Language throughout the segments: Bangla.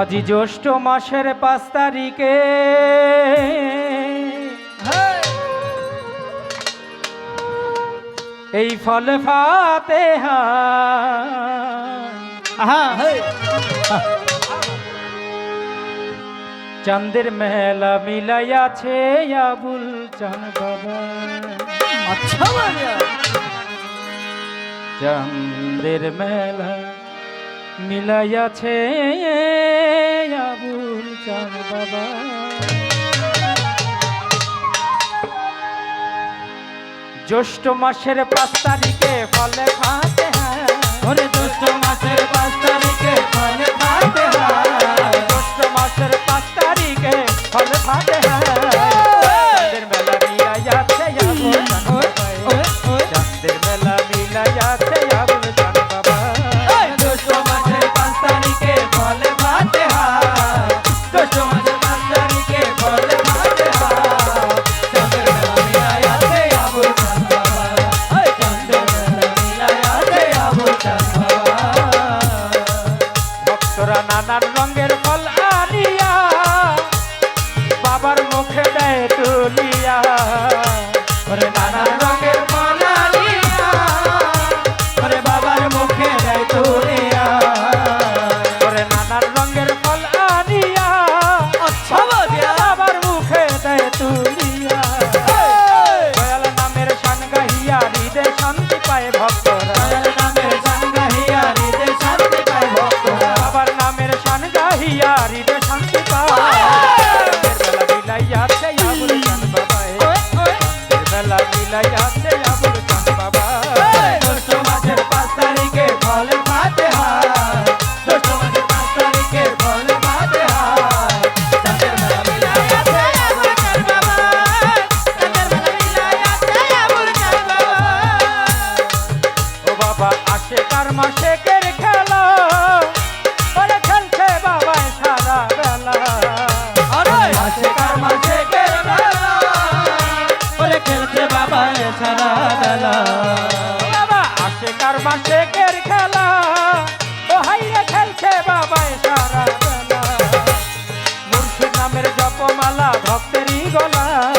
আজি জ্যৈষ্ঠ মাসের পাঁচ তারিখে। এই ফলে ফাতে চাঁদের মেলা মিলাইয়াছে আবুল চান বাবা। আচ্ছা চাঁদের মেলা মিলাইয়াছে আবুল চান বাবা। জ্যৈষ্ঠ মাসের পাঁচ তারিখে ফলে ফাতে ওরে জ্যৈষ্ঠ মাসের পাঁচ তারিখে ফলে ফাতে জ্যৈষ্ঠ মাসের পাঁচ তারিখে ফলে ফাতে ভক্তরা নানান রঙের ফল আনিয়া বাবার মুখে দেয় তুলিয়া। বাবা। আসে কার মাসে খেলা? বাবা সারা বেলা বাবা, আসে কার মাসে কের খেলা? ও খেলছে বাবায় সারা বেলা। মুর্শিদ নামের জপমালা, ভক্তেরই গলা।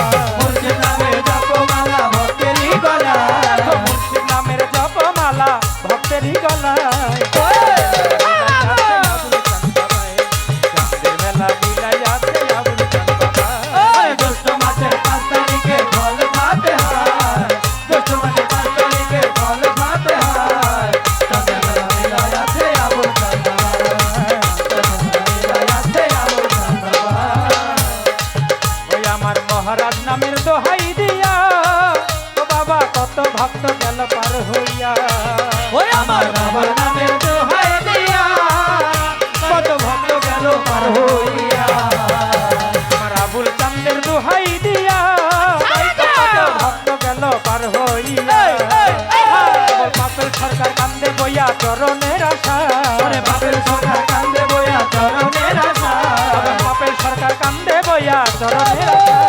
ভক্ত গেল পার হইয়া। ওই আমার বাবার নামের সরকার কান্দে বইয়া চরণের আশা। বাপের সরকার কান্দে বইয়া চরণের আশা। বাপের সরকার কান্দে বইয়া চরণের আশা।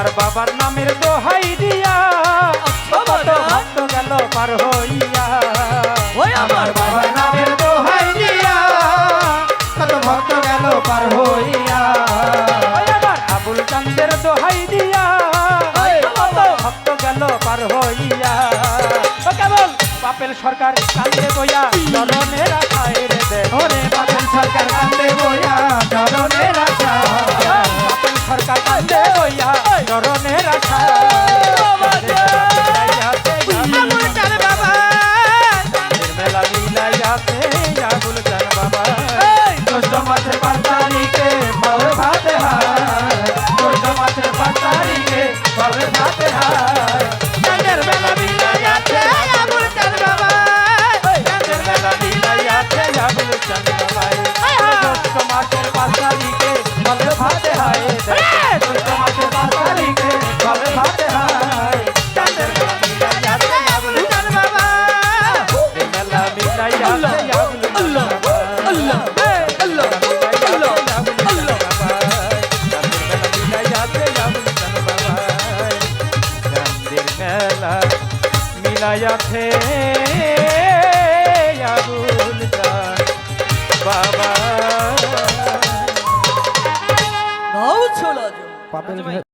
আমার বাবার নামের দোহাই দিয়া কত ভক্ত গেল পার হইয়া। ওই আমার বাবার নামের দোহাই দিয়া কত ভক্ত গেল পার হইয়া। আমার আবুল চান্দের দোহাই দিয়া কত ভক্ত গেল পার হইয়া। কেবল। পাপেল সরকার কান্দে বইয়া চরণের আশায় রে দে ওরে সরকার কান্দে কান্দে বইয়া চরণের আশা আবুল চান বাবা। পাপের ভাই,